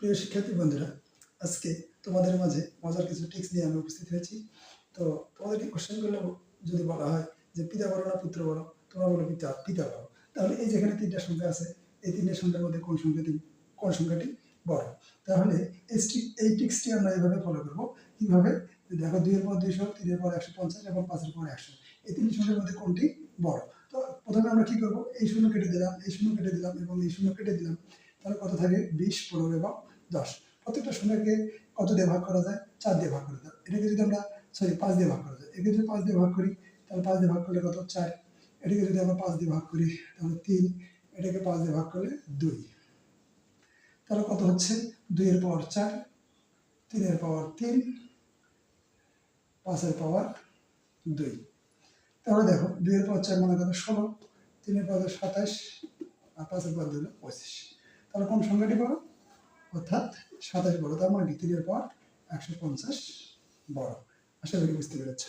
প্রিয় শিক্ষার্থী বন্ধুরা, আজকে তোমাদের মাঝে মজার কিছু টিক্স নিয়ে আমি উপস্থিত হয়েছি। তো তোমাদেরকে কোশ্চেন করলে যদি বলা হয় যে, পিতা বলো না পুত্র বড় তোমরা বলো, পিতা পিতা বড় তাহলে এই যেখানে তিনটা সংখ্যা আছে, এই তিনটা সংখ্যার মধ্যে কোন সংখ্যাটি কোন সংখ্যাটি বড়? তাহলে এই এই টিক্সটি আমরা এইভাবে ফলো করব। কীভাবে? দেখো, দুইয়ের পর দুইশো, তিনের পর একশো পঞ্চাশ এবং পাঁচের পর একশো। এই তিনটি সংখ্যার মধ্যে কোনটি বড়? তো প্রথমে আমরা কি করব? এই শূন্য কেটে দিলাম, এই শূন্য কেটে দিলাম এবং এই শূন্য কেটে দিলাম। তাহলে কত থাকে? বিশ, পনেরো এবং দশ। প্রত্যেকটা সংখ্যাকে কত দিয়ে ভাগ করা যায়? চার দিয়ে ভাগ করা যায়। এটাকে যদি আমরা সরি পাঁচ দিয়ে ভাগ করা যায়। একে যদি পাঁচ দিয়ে ভাগ করি, তাহলে পাঁচ দিয়ে ভাগ করলে কত? চার। এটাকে যদি আমরা পাঁচ দিয়ে ভাগ করি, তাহলে তিন। এটাকে পাঁচ দিয়ে ভাগ করলে দুই। তাহলে কত হচ্ছে? দুইয়ের পাওয়ার চার, তিনের পাওয়ার তিন, পাঁচের পাওয়ার দুই। তাহলে দেখো, দুইয়ের পাওয়ার চার মানে কত? ষোলো। তিনের পাওয়ার সাতাশ, আর পাঁচের পাওয়ার দুই পঁচিশ। তাহলে কোন সংখ্যাটি বড় অর্থাৎ সাতাশ বড়, তার মানে দ্বিতীয় পর একশো পঞ্চাশ বড়। আশা করি বুঝতে পেরেছ।